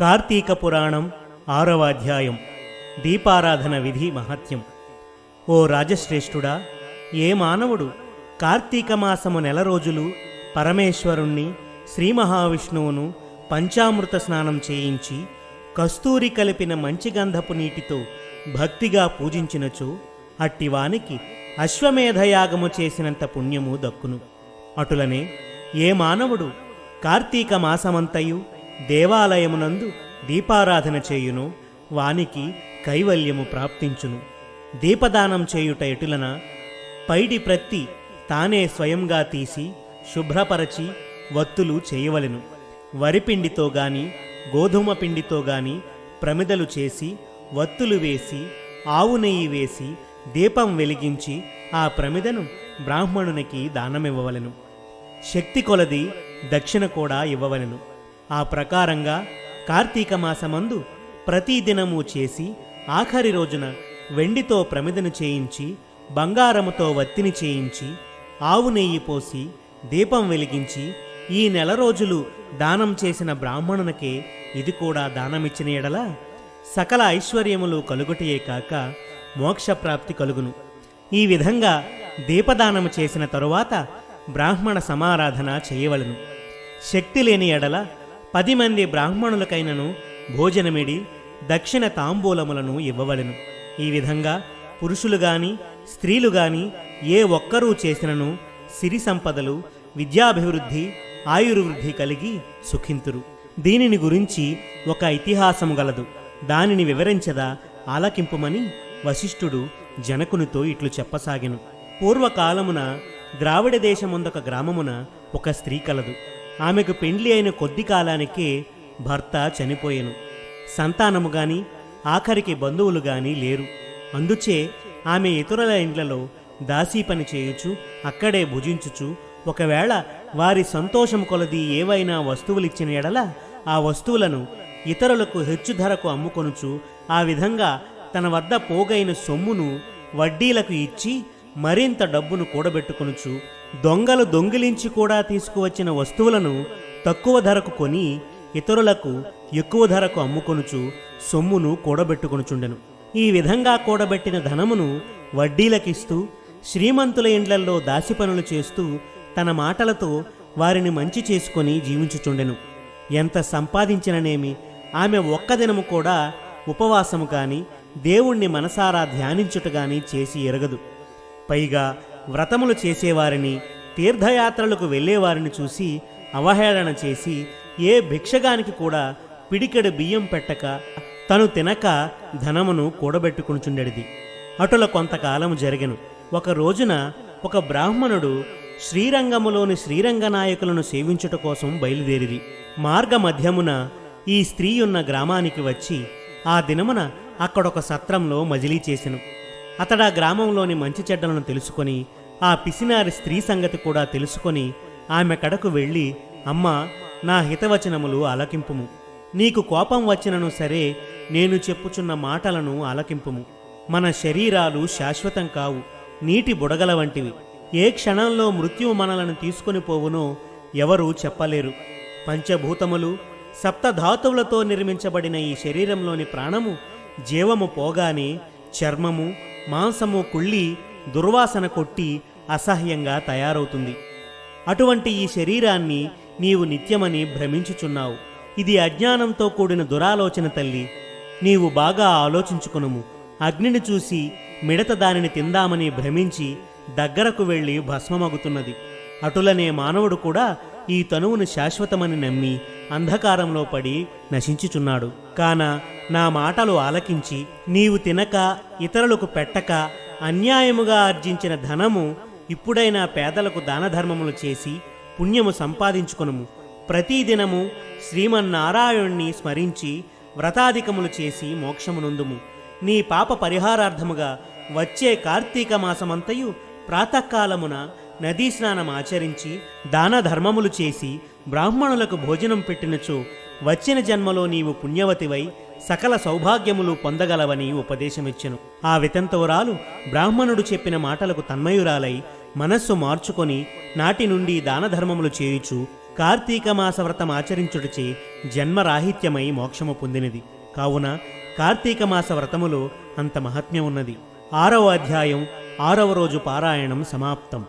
కార్తీక పురాణం ఆరవ అధ్యాయం. దీపారాధన విధి మహత్యం. ఓ రాజశ్రేష్ఠుడా ఏ మానవుడు కార్తీక మాసము నెల రోజులు పరమేశ్వరుణ్ణి శ్రీ మహావిష్ణువును పంచామృత స్నానం చేయించి కస్తూరి కలిపిన మంచి గంధపు నీటితో భక్తిగా పూజించినచో అట్టివానికి అశ్వమేధయాగము చేసినంత పుణ్యము దక్కును. అటులనే ఏ మానవుడు కార్తీక మాసమంతయు దేవాలయమునందు దీపారాధన చేయును వానికి కైవల్యము ప్రాప్తించును. దీపదానం చేయుట ఎటులన పైడి ప్రత్తి తానే స్వయంగా తీసి శుభ్రపరచి వత్తులు చేయవలెను. వరిపిండితో గాని గోధుమ పిండితో గాని ప్రమిదలు చేసి వత్తులు వేసి ఆవు నెయ్యి వేసి దీపం వెలిగించి ఆ ప్రమిదను బ్రాహ్మణునికి దానమివ్వవలెను. శక్తి కొలది దక్షిణ కూడా ఇవ్వవలెను. ఆ ప్రకారంగా కార్తీక మాసమందు ప్రతిదినము చేసి ఆఖరి రోజున వెండితో ప్రమిదను చేయించి బంగారముతో వత్తిని చేయించి ఆవు నెయ్యి పోసి దీపం వెలిగించి ఈ నెల రోజులు దానం చేసిన బ్రాహ్మణునికే ఇది కూడా దానమిచ్చిన ఎడల సకల ఐశ్వర్యములు కలుగుటయే కాక మోక్షప్రాప్తి కలుగును. ఈ విధంగా దీపదానము చేసిన తరువాత బ్రాహ్మణ సమారాధన చేయవలను. శక్తి లేని ఎడల పది మంది బ్రాహ్మణులకైనను భోజనమిడి దక్షిణ తాంబూలములను ఇవ్వవలెను. ఈ విధంగా పురుషులు గాని స్త్రీలు గాని ఏ ఒక్కరూ చేసినను సిరి సంపదలు విద్యాభివృద్ధి ఆయుర్వృద్ధి కలిగి సుఖింతురు. దీనిని గురించి ఒక ఇతిహాసము గలదు. దానిని వివరించదా ఆలకింపుమని వశిష్ఠుడు జనకునితో ఇట్లు చెప్పసాగెను. పూర్వకాలమున ద్రావిడ దేశముందొక గ్రామమున ఒక స్త్రీ కలదు. ఆమెకు పెండ్లి అయిన కొద్ది కాలానికే భర్త చనిపోయెను. సంతానము గాని ఆఖరికి బంధువులు గాని లేరు. అందుచే ఆమె ఇతరుల ఇండ్లలో దాసీ పని చేయుచు అక్కడే భుజించుచు ఒకవేళ వారి సంతోషం కొలది ఏవైనా వస్తువులిచ్చిన ఎడల ఆ వస్తువులను ఇతరులకు హెచ్చు ధరకు అమ్ముకొనుచు ఆ విధంగా తన వద్ద పోగైన సొమ్మును వడ్డీలకు ఇచ్చి మరింత డబ్బును కూడబెట్టుకొనుచు దొంగలు దొంగిలించి కూడా తీసుకువచ్చిన వస్తువులను తక్కువ ధరకు కొని ఇతరులకు ఎక్కువ ధరకు అమ్ముకొనుచు సొమ్మును కూడబెట్టుకొనుచుండెను. ఈ విధంగా కూడబెట్టిన ధనమును వడ్డీలకిస్తూ శ్రీమంతుల ఇండ్లల్లో దాసి పనులు చేస్తూ తన మాటలతో వారిని మంచి చేసుకొని జీవించుచుండెను. ఎంత సంపాదించిననేమి ఆమె ఒక్క దినము కూడా ఉపవాసము కానీ దేవుణ్ణి మనసారా ధ్యానించుట కానీ చేసి ఎరగదు. పైగా వ్రతములు చేసేవారిని తీర్థయాత్రలకు వెళ్ళేవారిని చూసి అవహేళన చేసి ఏ భిక్షగానికి కూడా పిడికెడు బియ్యం పెట్టక తను తినక ధనమును కూడబెట్టుకునుచుండెడిది. అటుల కొంతకాలము జరిగెను. ఒక రోజున ఒక బ్రాహ్మణుడు శ్రీరంగములోని శ్రీరంగ నాయకులను సేవించుట కోసం బయలుదేరిది మార్గ మధ్యమున ఈ స్త్రీ ఉన్న గ్రామానికి వచ్చి ఆ దినమున అక్కడొక సత్రంలో మజిలీ చేసెను. అతడా గ్రామంలోని మంచి చెడ్డలను తెలుసుకొని ఆ పిసినారి స్త్రీ సంగతి కూడా తెలుసుకొని ఆమె కడకు వెళ్ళి అమ్మా నా హితవచనములు అలకింపుము నీకు కోపం వచ్చినను సరే నేను చెప్పుచున్న మాటలను అలకింపుము మన శరీరాలు శాశ్వతం కావు నీటి బుడగల వంటివి. ఏ క్షణంలో మృత్యువు మనలను తీసుకొని పోవునో ఎవరూ చెప్పలేరు. పంచభూతములు సప్తధాతువులతో నిర్మించబడిన ఈ శరీరంలోని ప్రాణము జీవము పోగానే చర్మము మాంసము కుళ్ళి దుర్వాసన కొట్టి అసహ్యంగా తయారవుతుంది. అటువంటి ఈ శరీరాన్ని నీవు నిత్యమని భ్రమించుచున్నావు. ఇది అజ్ఞానంతో కూడిన దురాలోచన తల్లి. నీవు బాగా ఆలోచించుకునుము. అగ్నిని చూసి మిడత దానిని తిందామని భ్రమించి దగ్గరకు వెళ్ళి భస్మమగుతున్నది. అటులనే మానవుడు కూడా ఈ తనువును శాశ్వతమని నమ్మి అంధకారంలో పడి నశించుచున్నాడు. కాన నా మాటలు ఆలకించి నీవు తినక ఇతరులకు పెట్టక అన్యాయముగా ఆర్జించిన ధనము ఇప్పుడైనా పేదలకు దానధర్మములు చేసి పుణ్యము సంపాదించుకొనుము. ప్రతిదినము శ్రీమన్నారాయణ్ణి స్మరించి వ్రతాధికములు చేసి మోక్షమునందుము. నీ పాప పరిహారార్థముగా వచ్చే కార్తీక మాసమంతయు ప్రాతకాలమున నదీ స్నానం ఆచరించి దాన ధర్మములు చేసి బ్రాహ్మణులకు భోజనం పెట్టినచో వచ్చిన జన్మలో నీవు పుణ్యవతివై సకల సౌభాగ్యములు పొందగలవని ఉపదేశమిచ్చెను. ఆ వితంతవురాలు బ్రాహ్మణుడు చెప్పిన మాటలకు తన్మయురాలై మనస్సు మార్చుకొని నాటి నుండి దానధర్మములు చేయుచు కార్తీక మాస వ్రతం ఆచరించుటచే జన్మరాహిత్యమై మోక్షము పొందినది. కావున కార్తీక మాస వ్రతములో అంత మహాత్మ్యం ఉన్నది ఆరవ అధ్యాయం ఆరవ రోజు పారాయణం సమాప్తం.